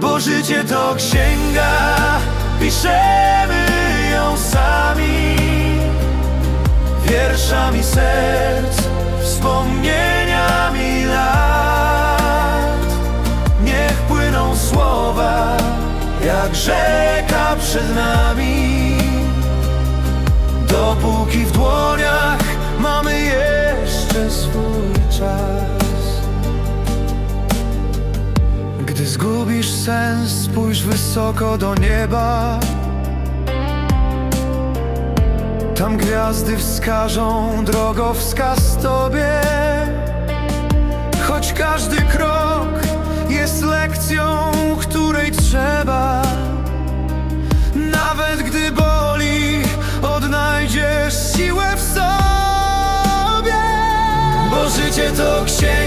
Bo życie to księga, piszemy ją sami. Wierszami serc, wspomnieniami lat. Niech płyną słowa, jak rzeka przed nami. Dopóki w dłoniach Gdy zgubisz sens, spójrz wysoko do nieba. Tam gwiazdy wskażą drogowskaz Tobie. Choć każdy krok jest lekcją, której trzeba. Nawet gdy boli, odnajdziesz siłę w sobie. Bo życie to księga